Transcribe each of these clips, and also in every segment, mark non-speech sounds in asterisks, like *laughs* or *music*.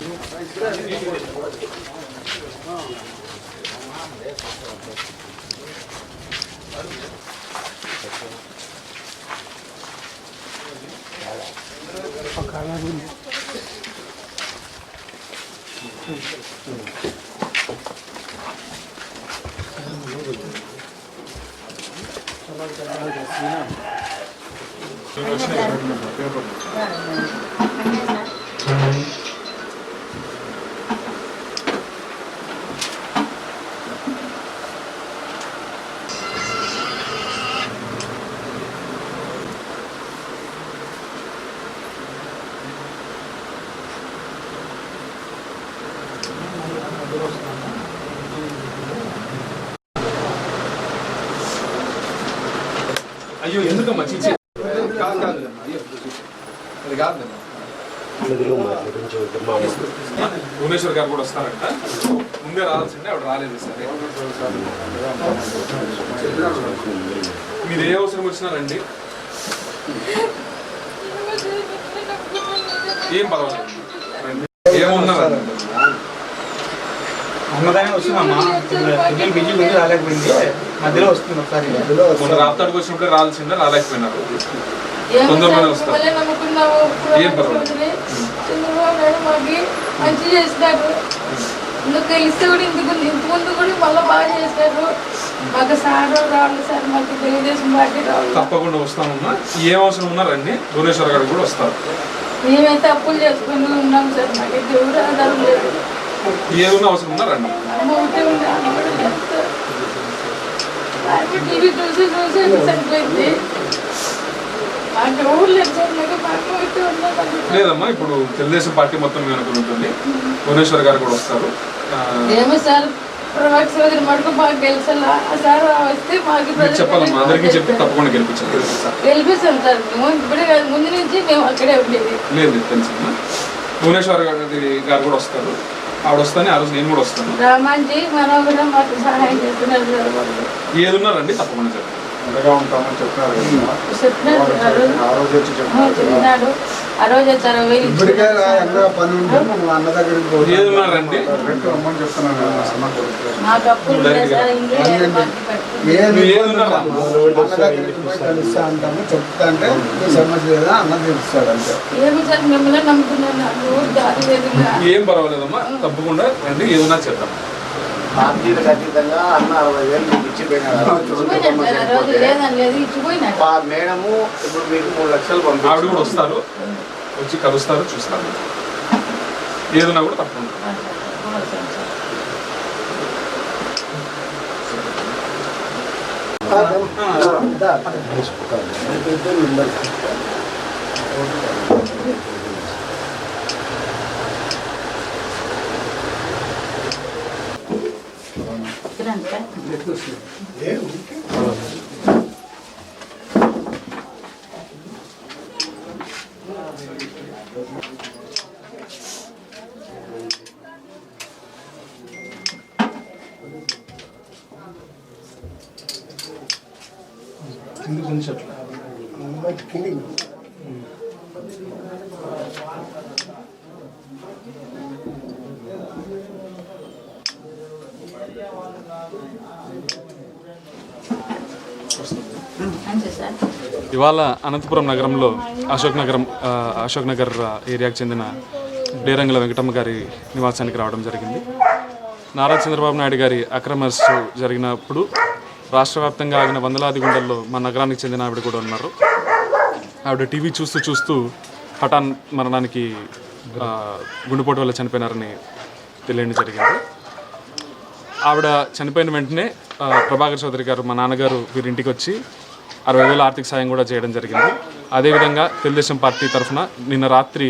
Gracias. అయ్యో ఎందుకమ్మా? చిచ్చి అది కాదు భువనేశ్వర్ గారు కూడా వస్తారంట. ముందే రావాల్సిందే ఆవిడ రాలేదు సరే మీరు ఏ అవసరం వచ్చినారండి *laughs* ఏం పర్వాలేదు రండి. ఏమున్నారండి అన్నదానం వస్తుందమ్మా పిల్లలు బిజీ ఉంది రాలేకపోయింది? మధ్యలో వస్తుంది ఒకసారి. మొన్న రాప్తాడుకు వచ్చినప్పుడే రావాల్సిందే రాలేకపోయినారు. తొందరగానే వస్తారు. ఏం పర్వాలేదు. చంద్రబాబు నాయుడు మాకి మంచి చేసినారు ఇందుకు తెలిస్తే కూడా ఇందుకు ఇంత ముందు కూడా మళ్ళీ బాగా చేశారు మాకు సార్ రావాలి సార్ మాకు తెలుగుదేశం పార్టీ రావాలి. తప్పకుండా వస్తామమ్మా ఏ అవసరం ఉన్నా రండి. భువనేశ్వర్ గారు కూడా వస్తారు. మేమైతే అప్పులు చేసుకుని ఉన్నాం సార్. మాకు దేవుడు ఆధారం లేదు. ఏమన్నా అవసరం రండి ఉంది ఉన్నది లేదమ్మా ఇప్పుడు తెలుగుదేశం పార్టీ మొత్తం మీ వెనుక ఉంటుంది. భువనేశ్వర్ గారు కూడా వస్తారు. చెప్పాలమ్మా అందరికీ చెప్పి తప్పకుండా గెలిపించాలి. గెలిపిస్తాం సార్. ఇప్పుడే ముందు నుంచి మేము అక్కడే ఉండేది. లేదు తెలుసమ్మా భువనేశ్వర్ గారి గారు కూడా వస్తారు. ఆవిడ వస్తానే ఆ రోజు నేను కూడా వస్తాను. రామాంజీ మనోహరం మాకు సహాయం చేస్తున్నారు సార్ వాళ్ళు. ఏది ఉన్నా రండి తప్పకుండా చెప్పండి. అండగా ఉంటామని చెప్పినారు ఆ రోజు వచ్చి ఆ, చెప్పినారు రోజు వచ్చారు ఇప్పటికే అన్న పని ఉంటే మనం అన్న దగ్గరికి డైరెక్ట్ రమ్మని చెప్తున్నాను అన్న కొడుకు. కలుస్తా అంటాము. చెప్తా అంటే సమస్య లేదా అన్న తెలుస్తాడు ఇంకా. ఏం పర్వాలేదమ్మా తప్పకుండా రండి. ఏదన్నా చేద్దాం. పార్టీలకు అతీతంగా అన్న అరవై వేలు మీకు ఇచ్చిపోయినారు మేడము ఇప్పుడు మీకు మూడు లక్షలు ఆవిడ కూడా వస్తారు వచ్చి కలుస్తారు చూస్తారు ఏదన్నా కూడా తప్పకుండా 했었어요. 예, 우리 굉장히 괜찮죠. 굉장히 ఇవాళ అనంతపురం నగరంలో అశోక్ నగరం అశోక్ నగర్ ఏరియాకు చెందిన డేరంగుల వెంకటమ్మ గారి నివాసానికి రావడం జరిగింది. నారా చంద్రబాబు నాయుడు గారి అక్రమ అరెస్టు జరిగినప్పుడు రాష్ట్ర వ్యాప్తంగా ఆగిన వందలాది గుండెల్లో మా నగరానికి చెందిన ఆవిడ కూడా ఉన్నారు. ఆవిడ టీవీ చూస్తూ చూస్తూ హఠాన్ మరణానికి గుండెపోటు వల్ల చనిపోయినారని తెలియడం జరిగింది. ఆవిడ చనిపోయిన వెంటనే ప్రభాకర్ చౌదరి గారు మా నాన్నగారు వీరింటికి వచ్చి అరవై వేల ఆర్థిక సాయం కూడా చేయడం జరిగింది. అదేవిధంగా తెలుగుదేశం పార్టీ తరఫున నిన్న రాత్రి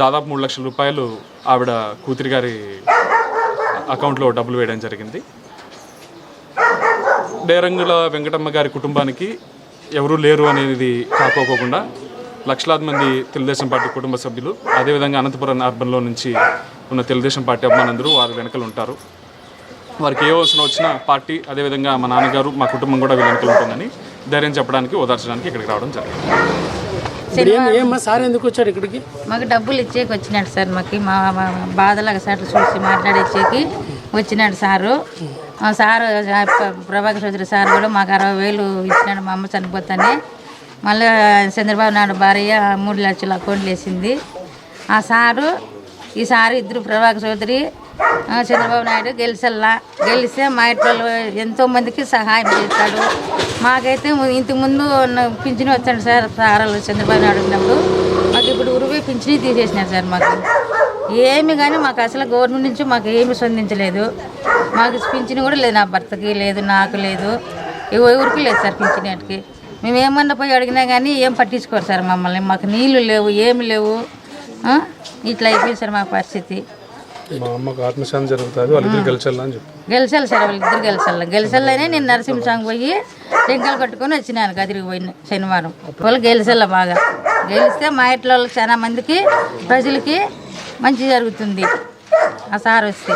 దాదాపు మూడు లక్షల రూపాయలు ఆవిడ కూతురి గారి అకౌంట్లో డబ్బులు వేయడం జరిగింది. డేరంగుల వెంకటమ్మ గారి కుటుంబానికి ఎవరూ లేరు అనేది కాకోకుండా లక్షలాది మంది తెలుగుదేశం పార్టీ కుటుంబ సభ్యులు అదేవిధంగా అనంతపురం అర్బన్లో నుంచి ఉన్న తెలుగుదేశం పార్టీ అభిమానులందరూ వారి వెనకలు ఉంటారు. వారికి ఏ అవసరం వచ్చినా పార్టీ అదేవిధంగా మా నాన్నగారు మా కుటుంబం కూడా వీళ్ళ వెనకలు ఉంటుందని ధైర్యం చెప్పడానికి ఓదార్చడానికి ఇక్కడికి రావడం జరిగింది. సార్ ఎందుకు వచ్చాడు ఇక్కడికి? మాకు డబ్బులు ఇచ్చేకి వచ్చినాడు సార్ మాకు. మా మా బాధలాగా సార్ చూసి మాట్లాడేసేకి వచ్చినాడు sir. Sir Prabhakar Chowdary sir కూడా మాకు అరవై వేలు ఇచ్చినాడు మా అమ్మ చనిపోతానే. మళ్ళీ చంద్రబాబు నాయుడు భార్య మూడు లక్షలు అకౌంట్లు వేసింది. ఆ సారు ఈ సారు ఇద్దరు ప్రభాకర్ చౌదరి చంద్రబాబు నాయుడు గెలిచల్లా. గెలిస్తే మా ఇంట్లో ఎంతోమందికి సహాయం చేస్తాడు. మాకైతే ఇంతకుముందు పింఛను వచ్చాడు సార్ సారాలు చంద్రబాబు నాయుడు ఉన్నప్పుడు. మాకు ఇప్పుడు ఉరువే పింఛని తీసేసినారు సార్ మాకు. ఏమి కానీ మాకు అసలు గవర్నమెంట్ నుంచి మాకు ఏమి స్పందించలేదు. మాకు పింఛను కూడా లేదు నా భర్తకి లేదు నాకు లేదు. ఎవరికి లేదు సార్ పింఛనేటికి మేము ఏమన్నా పోయి అడిగినా కానీ ఏం పట్టించుకోరు సార్ మమ్మల్ని. మాకు నీళ్ళు లేవు ఏమి లేవు. ఇట్లా అయిపోయింది సార్ మా పరిస్థితి. మా అమ్మకు ఆత్మశాంతి జరుగుతుంది వాళ్ళిద్దరు గెలిచాలని అని చెప్పి. గెలిచాలి సార్ వాళ్ళిద్దరు గెలిచాలి. గెలిచాలనే నేను నరసింహస్వామి పోయి టెంకాయలు కట్టుకొని వచ్చినాను కదిరికి పోయిన శనివారం. వాళ్ళు గెలిచాల బాగా. గెలిస్తే మా ఇంట్లో వాళ్ళకి చాలా మందికి ప్రజలకి మంచి జరుగుతుంది. ఆ సార్ వస్తే.